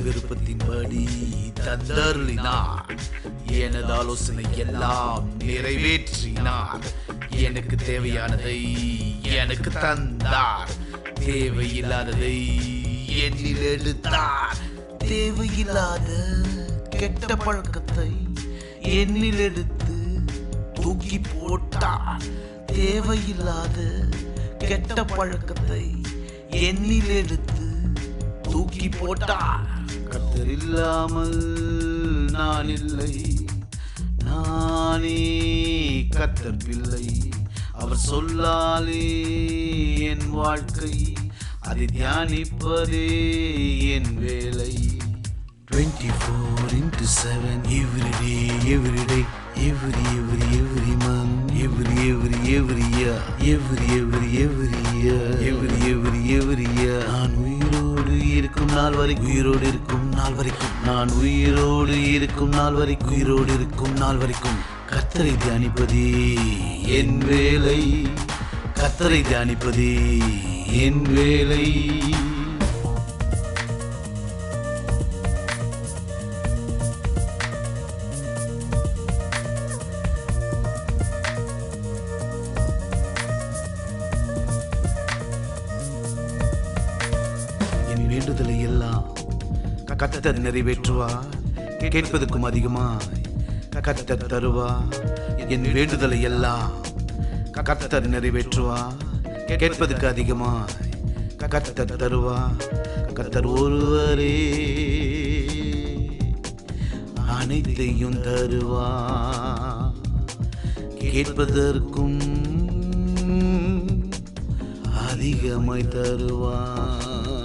விருப்பத்தின்படி தந்தருளினார். எனது ஆலோசனை எல்லாம் நிறைவேற்றினார். எனக்கு தேவையானதை எனக்கு தந்தார். தேவையில்லாததை என்னில் எடுத்தார். தேவையில்லாத கெட்ட பழக்கத்தை என்னில் எடுத்து தூக்கி போட்டார். தேவையில்லாத கெட்ட பழக்கத்தை என்னில் எடுத்து தூக்கி போட்டார். கர்த்தர் இல்லாமல் நான் இல்லை நானே கர்த்தர் பிள்ளை அவர் சொல்லாலே என் வாழ்க்கை அதை தியானிப்பதே என் வேலை twenty four into seven every day every day every every every month every every every year every every every year every every every year நான் உயிர் உயிரோடு இருக்கும் நாள் வரை உயிரோடு இருக்கும் நாள் வரைக்கும். நான் உயிரோடு இருக்கும் நாள் வரை உயிரோடு இருக்கும் நாள் வரைக்கும். கத்தரை தியானிப்பதே என் வேலை. கத்தரை தியானிப்பதே என் வேலை. வேண்டுதலை எல்லாம் கத்தர் நிறைவேற்றுவா. கேட்பதற்கும் அதிகமா கத்தர் தருவா. என் வேண்டுதலை எல்லாம் கத்தர் நிறைவேற்றுவா. கேட்பதற்கு அதிகமா கத்தர் தருவா. கத்தர் ஒருவரே அனைத்தையும் தருவா. கேட்பதற்கும் அதிகமாய் தருவான்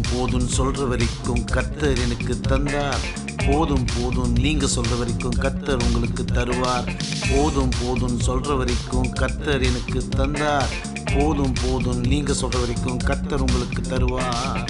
போதும் போதும் சொல்ற வரைக்கும் கர்த்தர் எனக்கு தந்தார். போதும் போதும் நீங்க சொல்ற வரைக்கும் கர்த்தர் உங்களுக்கு தருவார். போதும் போதும் சொல்ற வரைக்கும் கர்த்தர் எனக்கு தந்தார். போதும் போதும் நீங்க சொல்ற வரைக்கும் கத்தர் உங்களுக்கு தருவார்.